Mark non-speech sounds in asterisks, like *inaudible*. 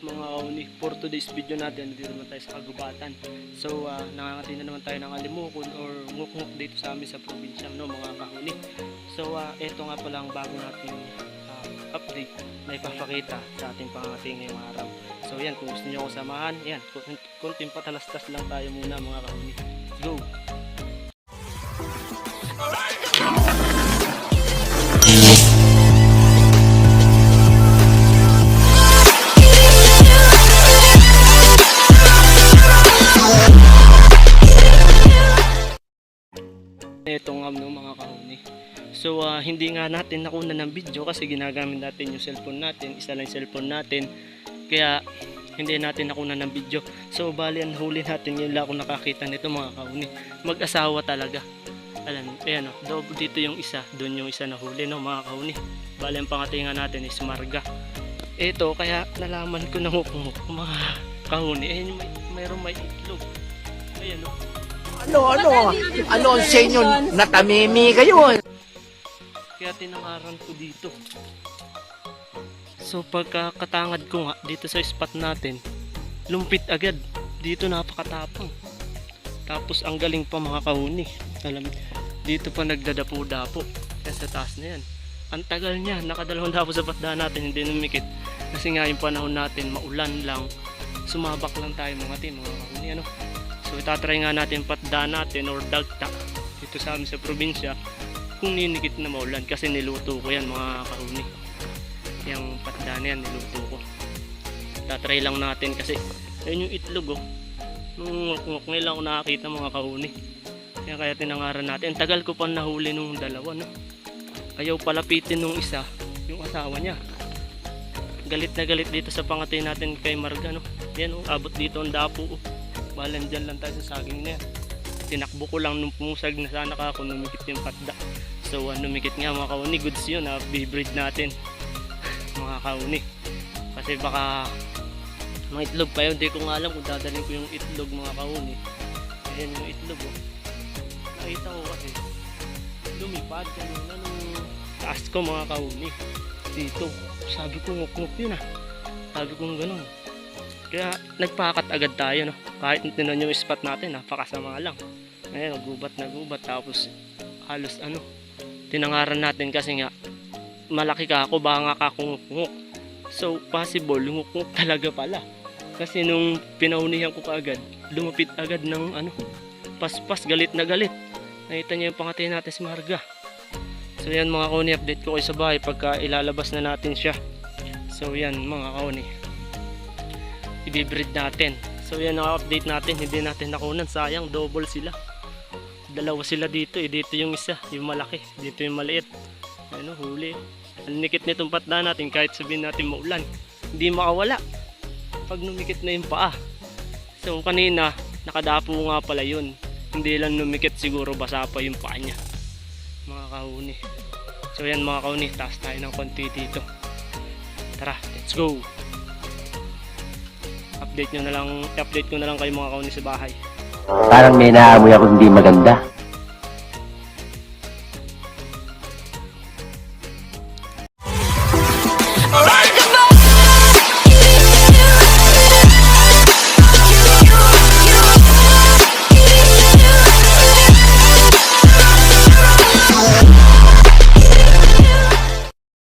mga kauni, for today's video natin, dito naman tayo sa kagubatan. So, uh, nangangati na naman tayo ng alimukon or nguk-nguk dito sa amin sa probinsya, no, mga kauni. So, uh, eto nga pala ang bago nating ah, update na ipapakita sa ating pangati ngayong araw. So, yan, kung gusto nyo ako samahan, yan, kun- kunting patalastas lang tayo muna mga kauni. Let's go! Ito nga no, mga kahuni. So ah, hindi nga natin nakuna ng video kasi ginagamit natin yung cellphone natin, isa lang cellphone natin. Kaya hindi natin nakuna ng video. So bali ang huli natin yun lang nakakita nito mga kahuni. Mag-asawa talaga. Alam, ayan o, double dito yung isa, doon yung isa na huli no mga kahuni. Bali ang pangatingan natin is Marga. Ito, kaya nalaman ko na mukmuk *laughs* mga kahuni. Ayan yung may, mayroong may itlog. Ayan o. Ano, ano? Ano ang sa inyo? Natamimi kayo. Kaya tinangaran ko dito. So pagkakatangad ko nga dito sa spot natin, lumpit agad. Dito napakatapang. Tapos ang galing pa mga kahuni. Alam, dito pa nagdadapo-dapo. Yan sa taas na yan. Ang tagal niya, nakadalawang dapo sa patda natin, hindi numikit. Kasi nga yung panahon natin, maulan lang. Sumabak lang tayo mga team, mga kahuni. Ano? So itatry nga natin patda natin or dagta dito sa amin sa probinsya kung ninikit na maulan kasi niluto ko yan mga kahuni yung patda na yan niluto ko. Tatry lang natin kasi ayun yung itlog oh. Nung ngayon lang ako nakakita mga kahuni kaya kaya tinangaran natin. Tagal ko pa nahuli nung dalawa no? Ayaw palapitin nung isa yung asawa niya. Galit na galit dito sa pangatay natin kay Marga no? Yan oh abot dito ang dapo oh balan dyan lang tayo sa saging na yan. Tinakbo ko lang nung pumusag na sana ka ako numikit yung patda. So uh, numikit nga mga kauni goods yun ha bibreed natin. *laughs* Mga kauni. Kasi baka mga itlog pa yun. Hindi ko nga alam kung dadalhin ko yung itlog mga kauni. Ayan yung itlog oh. nakita ko kasi lumipad kanina nung taas ko mga kauni. Dito. Sabi ko nguk-nguk yun ah. Sabi ko ganun kaya nagpakat agad tayo no kahit tinan yung spot natin napakasama lang Ayan, gubat na gubat. Tapos, halos ano, tinangaran natin kasi nga, malaki ka ako, baka nga kakungukunguk. So, possible, lumukunguk *laughs* talaga pala. Kasi nung pinaunihan ko kaagad, lumapit agad ng ano, paspas, galit na galit. Nakita niyo yung pangatay natin si Marga. So, yan mga kauni, update ko kayo sa bahay pagka ilalabas na natin siya. So, yan mga kauni. Ibibreed natin. So, yan ang update natin. Hindi natin nakunan. Sayang, double sila dalawa sila dito eh. Dito yung isa, yung malaki. Dito yung maliit. Ano, huli. Ang nikit nitong patda natin kahit sabihin natin maulan. Hindi makawala. Pag numikit na yung paa. So kanina, nakadapo nga pala yun. Hindi lang numikit siguro basa pa yung paa niya. Mga kahuni. So yan mga kahuni, taas tayo ng konti dito. Tara, let's go! Update nyo na lang, update ko na lang kayo mga kahuni sa bahay. Parang may naamoy ako hindi maganda.